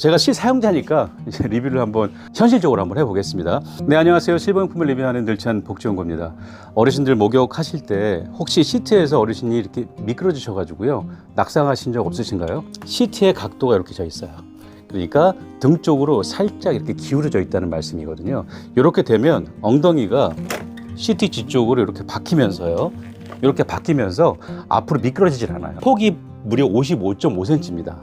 제가 실 사용자니까 이제 리뷰를 한번 현실적으로 한번 해보겠습니다. 네, 안녕하세요. 실버용품을 리뷰하는 늘찬 복지원고입니다. 어르신들 목욕하실 때 혹시 시트에서 어르신이 이렇게 미끄러지셔가지고요. 낙상하신 적 없으신가요? 시트의 각도가 이렇게 져 있어요. 그러니까 등 쪽으로 살짝 이렇게 기울어져 있다는 말씀이거든요. 이렇게 되면 엉덩이가 시트 뒤쪽으로 이렇게 박히면서요. 이렇게 박히면서 앞으로 미끄러지질 않아요. 폭이 무려 55.5cm입니다.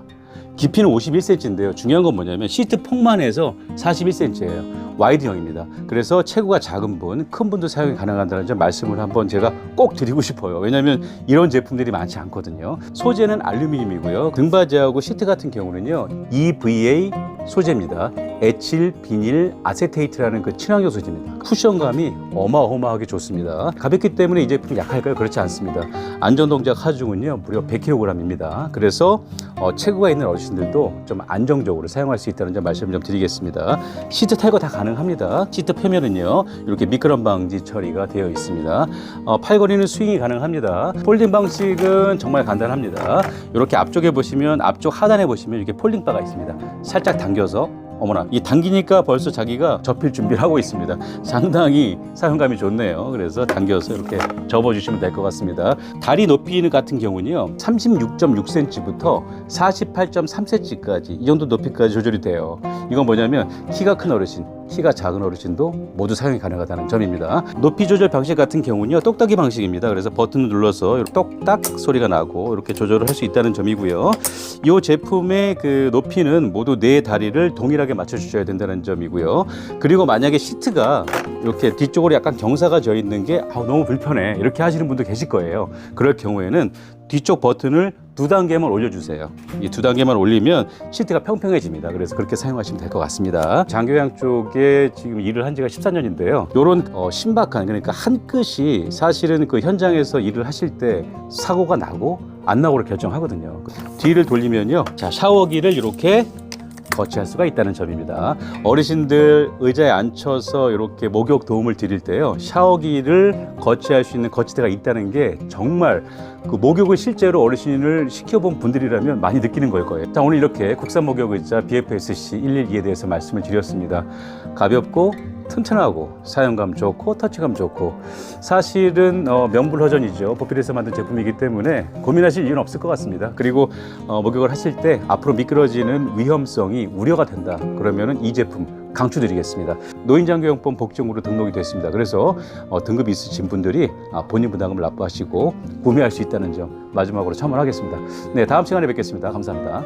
깊이는 51cm인데요. 중요한 건 뭐냐면 시트 폭만 해서 41cm예요. 와이드형입니다. 그래서 체구가 작은 분, 큰 분도 사용이 가능하다는 점 말씀을 한번 제가 꼭 드리고 싶어요. 왜냐하면 이런 제품들이 많지 않거든요. 소재는 알루미늄이고요. 등받이하고 시트 같은 경우는요. EVA 소재입니다. 에칠, 비닐, 아세테이트라는 그 친환경 소재입니다. 쿠션감이 어마어마하게 좋습니다. 가볍기 때문에 이 제품이 약할까요? 그렇지 않습니다. 안전동작 하중은요 무려 100kg입니다. 그래서 어, 체구가 있는 어르신들도 좀 안정적으로 사용할 수 있다는 점 말씀 좀 드리겠습니다. 시트 탈거 다 가능합니다. 시트 표면은요 이렇게 미끄럼 방지 처리가 되어 있습니다. 어, 팔걸이는 스윙이 가능합니다. 폴딩 방식은 정말 간단합니다. 이렇게 앞쪽에 보시면 앞쪽 하단에 보시면 이렇게 폴딩 바가 있습니다. 살짝 당 겨서 어머나 이 당기니까 벌써 자기가 접힐 준비를 하고 있습니다. 상당히 사용감이 좋네요. 그래서 당겨서 이렇게 접어 주시면 될 것 같습니다. 다리 높이 같은 경우는요 36.6cm부터 48.3cm까지 이 정도 높이까지 조절이 돼요. 이건 뭐냐면 키가 큰 어르신, 키가 작은 어르신도 모두 사용이 가능하다는 점입니다. 높이 조절 방식 같은 경우는요 똑딱이 방식입니다. 그래서 버튼을 눌러서 똑딱 소리가 나고 이렇게 조절을 할 수 있다는 점이고요. 이 제품의 그 높이는 모두 네 다리를 동일하게 맞춰 주셔야 된다는 점이고요. 그리고 만약에 시트가 이렇게 뒤쪽으로 약간 경사가 져 있는 게 아우, 너무 불편해 이렇게 하시는 분도 계실 거예요. 그럴 경우에는 뒤쪽 버튼을 두 단계만 올려주세요. 이 두 단계만 올리면 시트가 평평해집니다. 그래서 그렇게 사용하시면 될 것 같습니다. 장교양 쪽에 지금 일을 한 지가 14년인데요. 이런 어, 신박한 그러니까 한 끗이 사실은 그 현장에서 일을 하실 때 사고가 나고 안 나고를 결정하거든요. 뒤를 돌리면요. 자 샤워기를 이렇게 거치할 수가 있다는 점입니다. 어르신들 의자에 앉혀서 이렇게 목욕 도움을 드릴 때요. 샤워기를 거치할 수 있는 거치대가 있다는 게 정말 그 목욕을 실제로 어르신을 시켜본 분들이라면 많이 느끼는 걸 거예요. 자, 오늘 이렇게 국산 목욕 의자 BFSC 112에 대해서 말씀을 드렸습니다. 가볍고 튼튼하고 사용감 좋고 터치감 좋고 사실은 어, 명불허전이죠. 보필에서 만든 제품이기 때문에 고민하실 이유는 없을 것 같습니다. 그리고 어, 목욕을 하실 때 앞으로 미끄러지는 위험성이 우려가 된다. 그러면은 이 제품 강추드리겠습니다. 노인장교용법 복종으로 등록이 됐습니다. 그래서 어, 등급이 있으신 분들이 아, 본인 부담금을 납부하시고 구매할 수 있다는 점 마지막으로 첨언하겠습니다. 네 다음 시간에 뵙겠습니다. 감사합니다